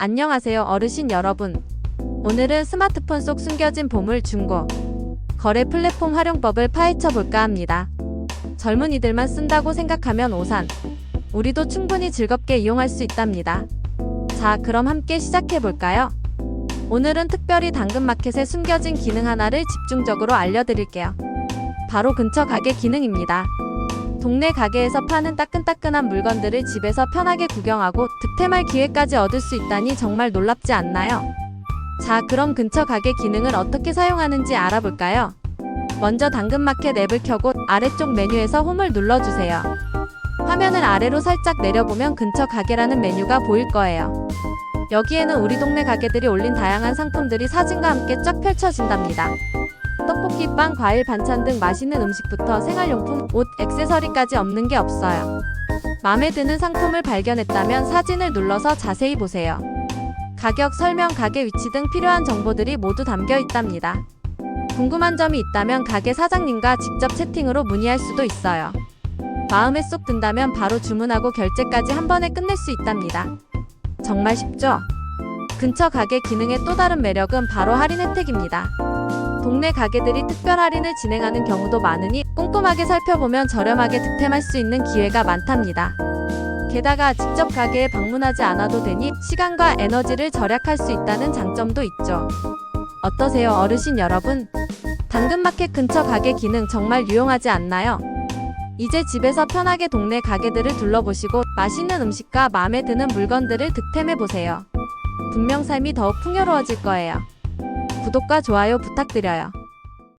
안녕하세요 어르신 여러분. 오늘은 스마트폰 속 숨겨진 보물 중고 거래 플랫폼 활용법을 파헤쳐 볼까 합니다. 젊은이들만 쓴다고 생각하면 오산. 우리도 충분히 즐겁게 이용할 수 있답니다. 자, 그럼 함께 시작해 볼까요? 오늘은 특별히 당근마켓에 숨겨진 기능 하나를 집중적으로 알려드릴게요. 바로 근처 가게 기능입니다. 동네 가게에서 파는 따끈따끈한 물건들을 집에서 편하게 구경하고 득템할 기회까지 얻을 수 있다니 정말 놀랍지 않나요? 자, 그럼 근처 가게 기능을 어떻게 사용하는지 알아볼까요? 먼저 당근마켓 앱을 켜고 아래쪽 메뉴에서 홈을 눌러주세요. 화면을 아래로 살짝 내려보면 근처 가게라는 메뉴가 보일 거예요. 여기에는 우리 동네 가게들이 올린 다양한 상품들이 사진과 함께 쫙 펼쳐진답니다. 떡볶이, 빵, 과일, 반찬 등 맛있는 음식부터 생활용품, 옷, 액세서리까지 없는 게 없어요. 마음에 드는 상품을 발견했다면 사진을 눌러서 자세히 보세요. 가격, 설명, 가게 위치 등 필요한 정보들이 모두 담겨 있답니다. 궁금한 점이 있다면 가게 사장님과 직접 채팅으로 문의할 수도 있어요. 마음에 쏙 든다면 바로 주문하고 결제까지 한 번에 끝낼 수 있답니다. 정말 쉽죠? 근처 가게 기능의 또 다른 매력은 바로 할인 혜택입니다. 동네 가게들이 특별 할인을 진행하는 경우도 많으니 꼼꼼하게 살펴보면 저렴하게 득템할 수 있는 기회가 많답니다. 게다가 직접 가게에 방문하지 않아도 되니 시간과 에너지를 절약할 수 있다는 장점도 있죠. 어떠세요, 어르신 여러분? 당근마켓 근처 가게 기능 정말 유용하지 않나요? 이제 집에서 편하게 동네 가게들을 둘러보시고 맛있는 음식과 마음에 드는 물건들을 득템해보세요. 분명 삶이 더욱 풍요로워질 거예요. 구독과 좋아요 부탁드려요.